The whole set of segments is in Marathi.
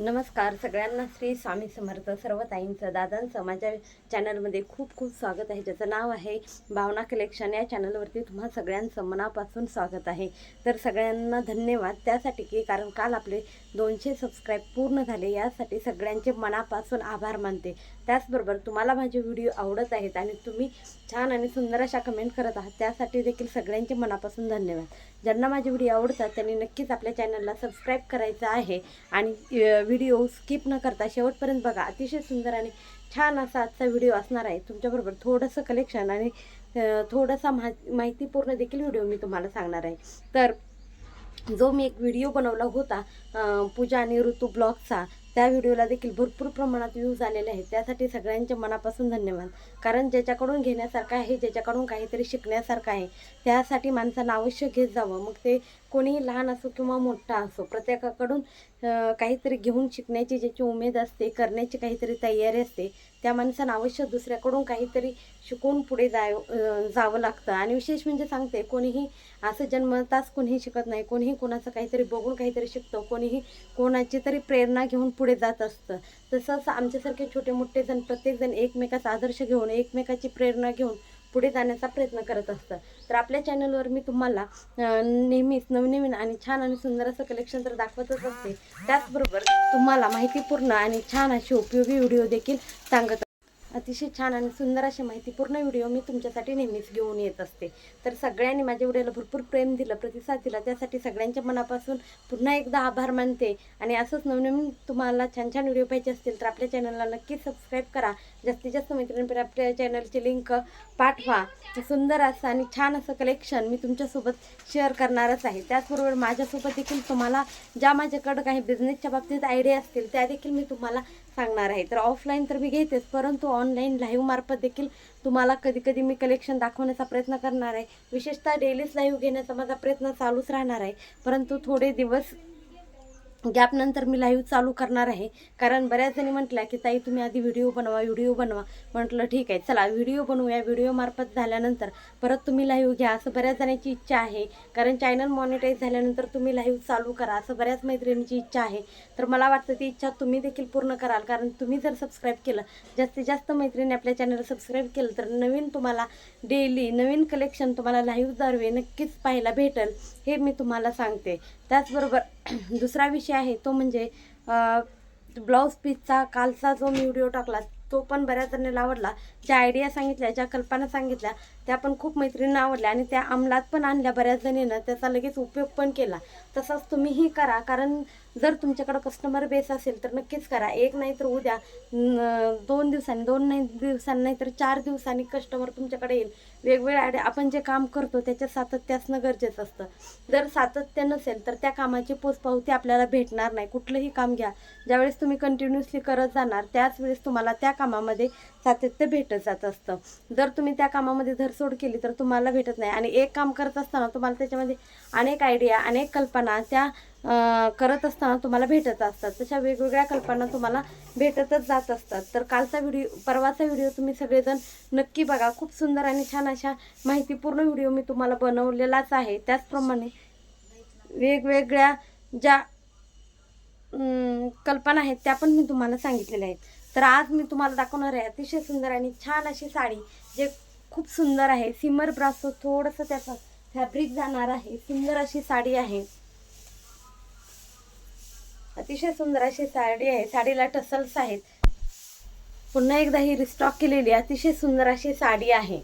नमस्कार. सगळ्यांना श्री स्वामी समर्थ सर्व ताईंचं दादांचं माझ्या चॅनलमध्ये खूप खूप स्वागत आहे. ज्याचं नाव आहे भावना कलेक्शन या चॅनलवरती तुम्हा सगळ्यांचं मनापासून स्वागत आहे. तर सगळ्यांना धन्यवाद. त्यासाठी की कारण काल आपले दोनशे सबस्क्राईब पूर्ण झाले यासाठी सगळ्यांचे मनापासून आभार मानते. त्याचबरोबर तुम्हाला माझे व्हिडिओ आवडत आहेत आणि तुम्ही छान आणि सुंदर अशा कमेंट करत आहात त्यासाठी देखील सगळ्यांचे मनापासून धन्यवाद. ज्यांना माझे व्हिडिओ आवडतात त्यांनी नक्कीच आपल्या चॅनलला सबस्क्राईब करायचं आहे. आणि व्हिडिओ स्किप न करता शेवटपर्यंत बघा अतिशय सुंदर आणि छान असा आजचा व्हिडिओ असणार आहे. तुमच्याबरोबर थोडंसं कलेक्शन आणि थोडासा माहितीपूर्ण देखील व्हिडिओ मी तुम्हाला सांगणार आहे. तर जो मी एक व्हिडिओ बनवला होता पूजा आणि ऋतू ब्लॉगचा त्या व्हिडिओला देखील भरपूर प्रमाणात व्ह्यूज आलेले आहेत. त्यासाठी सगळ्यांच्या मनापासून धन्यवाद. कारण ज्याच्याकडून घेण्यासारखं आहे ज्याच्याकडून काहीतरी शिकण्यासारखं आहे त्यासाठी माणसानं अवश्य घेत जावं. मग ते कोणीही लहान असो किंवा मोठा असो प्रत्येकाकडून काहीतरी घेऊन शिकण्याची ज्याची उमेद असते करण्याची काहीतरी तयारी असते त्या माणसानं अवश्य दुसऱ्याकडून काहीतरी शिकून पुढे जाय जावं लागतं. आणि विशेष म्हणजे सांगते कोणीही असं जन्मताच कोणीही शिकत नाही. कोणीही कोणाचं काहीतरी बघून काहीतरी शिकतं. कोणीही कोणाची तरी प्रेरणा घेऊन पुढे जात असतं. तसंच आमच्यासारखे छोटे मोठे जण प्रत्येकजण एकमेकाचा आदर्श घेऊन एकमेकाची प्रेरणा घेऊन पुढे जाण्याचा प्रयत्न करत असतं. तर आपल्या चॅनलवर मी तुम्हाला नेहमीच नवनवीन आणि छान आणि सुंदर असं कलेक्शन तर दाखवतच असते. त्याचबरोबर तुम्हाला माहितीपूर्ण आणि छान असे उपयोगी व्हिडिओ देखील सांगत अतिशय छान आणि सुंदर अशी माहितीपूर्ण व्हिडिओ मी तुमच्यासाठी नेहमीच घेऊन येत असते. तर सगळ्यांनी माझ्या व्हिडिओला भरपूर प्रेम दिलं प्रतिसाद दिला. त्यासाठी सगळ्यांच्या मनापासून पुन्हा एकदा आभार मानते. आणि असंच नवनवीन तुम्हाला छान छान व्हिडिओ पाहिजे असतील तर आपल्या चॅनलला नक्की सबस्क्राईब करा. जास्तीत जास्त मैत्रिणींपर्यंत आपल्या चॅनलची लिंक पाठवा. सुंदर असं आणि छान असं कलेक्शन मी तुमच्यासोबत शेअर करणारच आहे. त्याचबरोबर माझ्यासोबत देखील तुम्हाला ज्या माझ्याकडं काही बिझनेसच्या बाबतीत आयडिया असतील त्या देखील मी तुम्हाला सांगणार आहे. तर ऑफलाईन तर मी घेतेच परंतु ऑनलाईन लाईव्ह मार्फत देखील तुम्हाला कधी कधी मी कलेक्शन दाखवण्याचा प्रयत्न करणार आहे. विशेषतः डेलीच लाईव्ह घेण्याचा माझा प्रयत्न चालूच राहणार आहे. परंतु थोडे दिवस गॅप नंतर मी लाईव्ह चालू करणार आहे. कारण बऱ्याच जणी म्हटल्या की ताई तुम्ही आधी व्हिडिओ बनवा व्हिडिओ बनवा. म्हटलं ठीक आहे चला व्हिडिओ बनवूया. व्हिडिओमार्फत झाल्यानंतर परत तुम्ही लाईव्ह घ्या. असं बऱ्याच जणांची इच्छा आहे. कारण चॅनल मॉनिटाईज झाल्यानंतर तुम्ही लाईव्ह चालू करा असं बऱ्याच मैत्रिणींची इच्छा आहे. तर मला वाटतं ती इच्छा तुम्ही देखील पूर्ण कराल. कारण तुम्ही जर सबस्क्राईब केलं जास्तीत जास्त मैत्रिणी आपल्या चॅनलला सबस्क्राईब केलं तर नवीन तुम्हाला डेली नवीन कलेक्शन तुम्हाला लाईव्ह लाईव्हद्वारे नक्कीच पाहायला भेटेल हे मी तुम्हाला सांगते. त्याचबरोबर दुसरा विषय आहे तो म्हणजे ब्लाऊज पीसचा कालचा जो मी व्हिडिओ टाकला तो पण बऱ्याच जणांना आवडला ज्या आयडिया सांगितल्या ज्या कल्पना सांगितल्या त्या पण खूप मैत्रिणींना आवडल्या आणि त्या अंमलात पण आणल्या बऱ्याच जणीनं. त्याचा लगेच उपयोग पण केला. तसंच तुम्हीही करा कारण जर तुमच्याकडं कस्टमर बेस असेल तर नक्कीच करा. एक नाही तर उद्या दोन दिवसांनी दोन नाही दिवसांनी नाही तर चार दिवसांनी कस्टमर तुमच्याकडे येईल. वेगवेगळ्या आपण जे काम करतो त्याच्या सातत्य असणं गरजेचं असतं. जर सातत्य नसेल तर त्या कामाची पोचपावती आपल्याला भेटणार नाही. कुठलंही काम घ्या. ज्यावेळेस तुम्ही कंटिन्युअसली करत जाणार त्याच वेळेस तुम्हाला त्या कामामध्ये सातत्य भेटत जात असतं. जर तुम्ही त्या कामामध्ये घरसोड केली तर तुम्हाला भेटत नाही. आणि एक काम करत असताना तुम्हाला त्याच्यामध्ये अनेक आयडिया अनेक कल्पना त्या करत असताना तुम्हाला भेटत असतात. तशा वेगवेगळ्या कल्पना तुम्हाला भेटतच जात असतात. तर कालचा व्हिडिओ परवाचा व्हिडिओ तुम्ही सगळेजण नक्की बघा. खूप सुंदर आणि छान अशा माहितीपूर्ण व्हिडिओ मी तुम्हाला बनवलेलाच आहे. त्याचप्रमाणे वेगवेगळ्या ज्या कल्पना आहेत त्या पण मी तुम्हाला सांगितलेल्या आहेत. तर आज मी तुम्हाला दाखवणार आहे अतिशय सुंदर आणि छान अशी साडी जे खूप सुंदर आहे. सिमर ब्रासो थोडंसं त्याचं फॅब्रिक जाणार आहे. सुंदर अशी साडी आहे. अतिशय सुंदर अशी साडी आहे. साडीला टसल्स आहेत. पुन्हा एकदा ही रिस्टॉक केलेली अतिशय सुंदर अशी साडी आहे.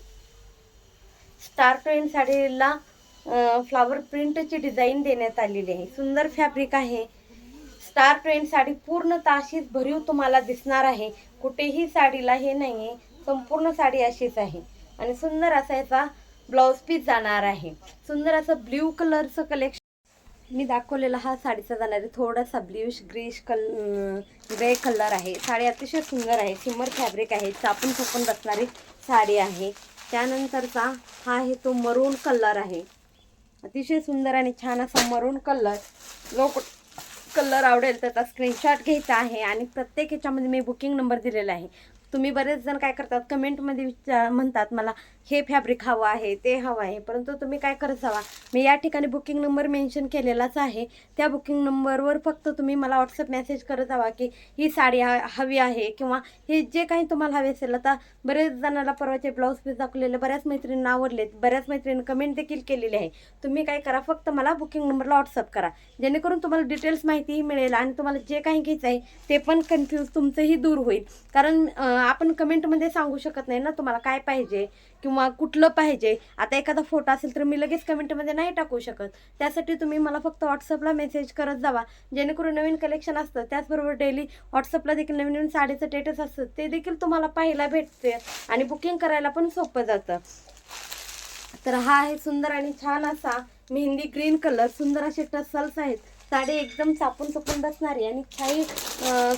स्टार प्रिंट साडीला फ्लावर प्रिंटची डिझाईन देण्यात आलेली आहे. सुंदर फॅब्रिक आहे. स्टार प्रिंट साडी पूर्ण ताशीच भरीव तुम्हाला दिसणार आहे. कुठेही साडीला हे नाही आहे संपूर्ण साडी अशीच आहे. आणि सुंदर असा याचा ब्लाऊज पीस जाणार आहे. सुंदर असं ब्ल्यू कलरचं कलेक्शन मी दाखवलेला हा साडीचा जाणार आहे. थोडासा ब्ल्यूश ग्रीश कल ग्रे कलर आहे. साडी अतिशय सुंदर आहे. सिमर फॅब्रिक आहे. चापून चोपून बसणारी साडी आहे. त्यानंतरचा हा आहे तो मरून कलर आहे. अतिशय सुंदर आणि छान असा मरून कलर जो कलर आवडेल त्याचा स्क्रीनशॉट घ्यायचा आहे. आणि प्रत्येक ह्याच्यामध्ये मी बुकिंग नंबर दिलेला आहे. तुम्ही बरेच जण काय करतात कमेंटमध्ये विचार म्हणतात मला हे फॅब्रिक हवं आहे ते हवं आहे. परंतु तुम्ही काय करत जावा? मी या ठिकाणी बुकिंग नंबर मेन्शन केलेलाच आहे. त्या बुकिंग नंबरवर फक्त तुम्ही मला व्हॉट्सअप मेसेज करत जावा की ही साडी हवी आहे किंवा हे जे काही तुम्हाला हवे असेल आता बरेच जणांना परवाचे ब्लाऊज पीस दाखवलेले बऱ्याच मैत्रिणींना आवडलेत बऱ्याच मैत्रिणी कमेंट देखील केलेली आहे. तुम्ही काय करा फक्त मला बुकिंग नंबरला व्हॉट्सअप करा. जेणेकरून तुम्हाला डिटेल्स माहितीही मिळेल आणि तुम्हाला जे काही घ्यायचं आहे ते पण कन्फ्यूज तुमचंही दूर होईल. कारण आपण कमेंटमध्ये सांगू शकत नाही ना तुम्हाला काय पाहिजे किंवा कुठलं पाहिजे. आता एखादा फोटो असेल तर मी लगेच कमेंटमध्ये नाही टाकू शकत. त्यासाठी तुम्ही मला फक्त व्हॉट्सअपला मेसेज करत जावा. जेणेकरून नवीन कलेक्शन असतं त्याचबरोबर डेली व्हॉट्सअपला देखील नवीन नवीन साडीचं स्टेटस असतं ते देखील तुम्हाला पाहायला भेटते आणि बुकिंग करायला पण सोपं जातं. तर हा आहे सुंदर आणि छान असा मेहंदी ग्रीन कलर सुंदर असे टसल्स आहेत. साडी एकदम चापून चुपून बसणारी आणि छाई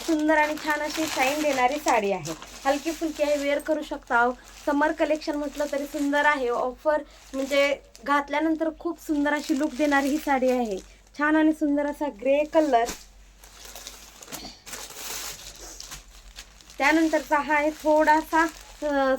सुंदर आणि छान अशी शाईन देणारी साडी आहे. हलकी फुलकी आहे वेअर करू शकता समर कलेक्शन म्हटलं तरी सुंदर आहे. ऑफर म्हणजे घातल्यानंतर खूप सुंदर अशी लुक देणारी ही साडी आहे. छान आणि सुंदर असा ग्रे कलर त्यानंतरचा हा आहे थोडासा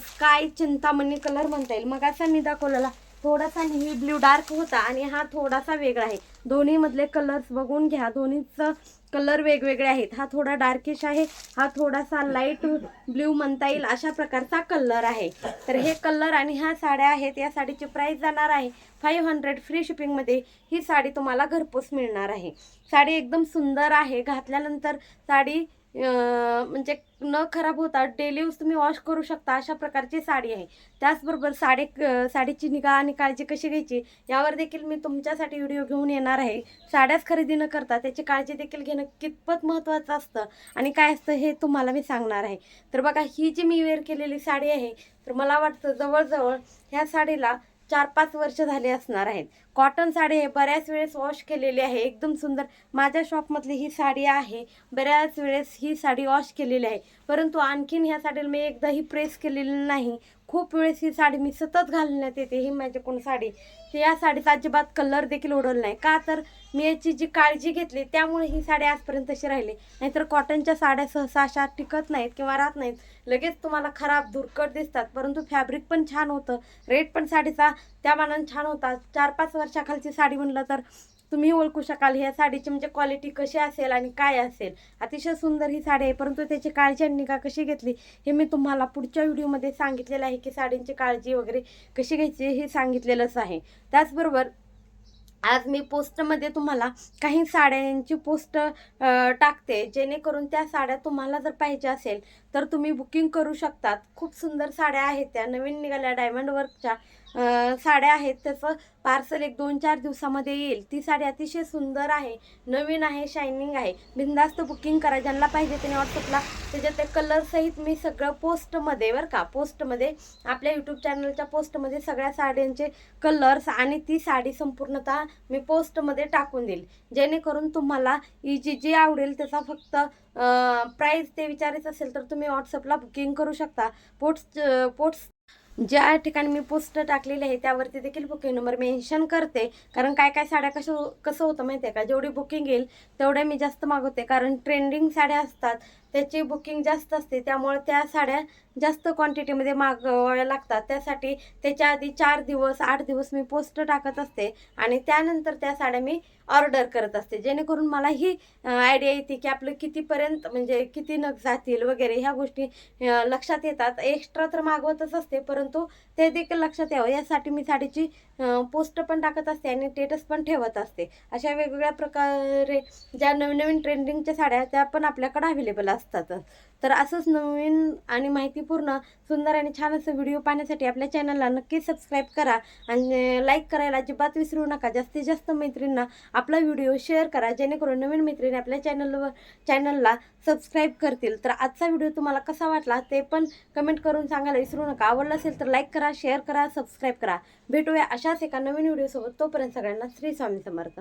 स्काय चिंतामणी कलर म्हणता येईल. मग असा मी दाखवलेला. थोडासा नेव्ही ब्ल्यू डार्क होता आणि हा थोडासा वेगळा आहे. दोन्हीमधले कलर्स बघून घ्या. दोन्हीचं कलर वेगवेगळे आहेत. हा थोडा डार्किश आहे. हा थोडासा लाइट ब्ल्यू म्हणता येईल अशा प्रकारचा कलर आहे. तर हे कलर आणि ह्या साड्या आहेत. या साडीची प्राईस जाणार आहे फाईव्ह हंड्रेड फ्री शिपिंगमध्ये ही साडी तुम्हाला घरपोच मिळणार आहे. साडी एकदम सुंदर आहे. घातल्यानंतर साडी म्हणजे न खराब होता डेली यूज तुम्ही वॉश करू शकता अशा प्रकारची साडी आहे. त्याचबरोबर साडी साडीची निगा आणि काळजी कशी घ्यायची यावर देखील मी तुमच्यासाठी व्हिडिओ घेऊन येणार आहे. साड्याच खरेदी न करता त्याची काळजी देखील घेणं कितपत महत्त्वाचं असतं आणि काय असतं हे तुम्हाला मी सांगणार आहे. तर बघा ही जी मी वेअर केलेली साडी आहे तर मला वाटतं जवळजवळ ह्या साडीला चार पाच वर्ष झाले असणार आहेत. कॉटन साडी हे बऱ्याच वेळेस वॉश केलेली आहे. एकदम सुंदर. माझ्या शॉपमधली ही साडी आहे. बऱ्याच वेळेस ही साडी वॉश केलेली आहे. परंतु आणखीन ह्या साडीला मी एकदाही प्रेस केलेली नाही. खूप वेळेस ही साडी मी सतत घालण्यात येते ही माझ्याकडून साडी. या साडीचा अजिबात कलर देखील उडवला नाही. का तर मी याची जी काळजी घेतली त्यामुळे ही साडी आजपर्यंत तशी राहिली. नाहीतर कॉटनच्या साड्या सहसा अशा टिकत नाहीत किंवा राहत नाहीत. लगेच तुम्हाला खराब धुरकट दिसतात. परंतु फॅब्रिक पण छान होतं. रेट पण साडीचा त्या मानाने छान होता. चार पाच वर्षाखालची साडी म्हणलं तर तुम्ही ओळखू शकाल ह्या साडीची म्हणजे क्वालिटी कशी असेल आणि काय असेल. अतिशय सुंदर ही साडी आहे परंतु त्याची काळजी आणि निगा कशी घेतली हे मी तुम्हाला पुढच्या व्हिडिओमध्ये सांगितलेलं आहे की साडींची काळजी वगैरे कशी घ्यायची हे सांगितलेलंच आहे. त्याचबरोबर आज मी पोस्टमध्ये तुम्हाला काही साड्यांची पोस्ट टाकते जेणेकरून त्या साड्या तुम्हाला जर पाहिजे असेल तर तुम्ही बुकिंग करू शकतात. खूप सुंदर साड्या आहेत त्या नवीन निघाल्या डायमंड वर्कच्या साड्या आहेत त्याचं पार्सल एक दोन चार दिवसामध्ये येईल. ती साडी अतिशय सुंदर आहे नवीन आहे शायनिंग आहे. बिंदास्त बुकिंग करा ज्यांना पाहिजे त्यांनी व्हॉट्सअपला त्याच्यात ते कलरसहित मी सगळं पोस्टमध्ये बरं का पोस्टमध्ये आपल्या यूट्यूब चॅनलच्या पोस्टमध्ये सगळ्या साड्यांचे कलर्स आणि ती साडी संपूर्णतः मी पोस्टमध्ये टाकून देईल. जेणेकरून तुम्हाला ही जी जी आवडेल त्याचा फक्त प्राईस ते विचारायचं असेल तर तुम्ही व्हॉट्सअपला बुकिंग करू शकता. पोट्स पोट्स ज्या ठिकाणी मी पोस्ट टाकलेली आहे त्यावरती देखील बुकिंग नंबर मेन्शन करते. कारण काय काय साड्या कसं कसं होतं माहिती आहे का? जेवढी बुकिंग येईल तेवढ्या मी जास्त मागवते. कारण ट्रेंडिंग साड्या असतात त्याची बुकिंग जास्त असते त्यामुळे त्या साड्या जास्त क्वांटिटीमध्ये मागवाव्या लागतात. त्यासाठी त्याच्या आधी चार दिवस आठ दिवस मी पोस्ट टाकत असते आणि त्यानंतर त्या साड्या मी ऑर्डर करत असते. जेणेकरून मला ही आयडिया येते की आपलं कितीपर्यंत म्हणजे किती नग जातील वगैरे ह्या गोष्टी लक्षात येतात. एक्स्ट्रा तर मागवतच असते परंतु ते देखील लक्षात यावं. यासाठी मी साडीची पोस्ट पण टाकत असते आणि स्टेटस पण ठेवत असते. अशा वेगवेगळ्या प्रकारे ज्या नवीन नवीन ट्रेंडिंगच्या साड्या त्या पण आपल्याकडे अवेलेबल असतात. असतातच. तर असंच नवीन आणि माहितीपूर्ण सुंदर आणि छान असं व्हिडिओ पाहण्यासाठी आपल्या चॅनलला नक्की सबस्क्राईब करा आणि लाईक करायला अजिबात विसरू नका. जास्तीत जास्त मैत्रिणींना आपला व्हिडिओ शेअर करा जेणेकरून नवीन मैत्रिणी आपल्या चॅनलवर चॅनलला सबस्क्राईब करतील. तर आजचा व्हिडिओ तुम्हाला कसा वाटला ते पण कमेंट करून सांगायला विसरू नका. आवडला असेल तर लाईक करा शेअर करा सबस्क्राईब करा. भेटूया अशाच एका नवीन व्हिडिओसोबत तोपर्यंत सगळ्यांना श्री स्वामी समर्थ.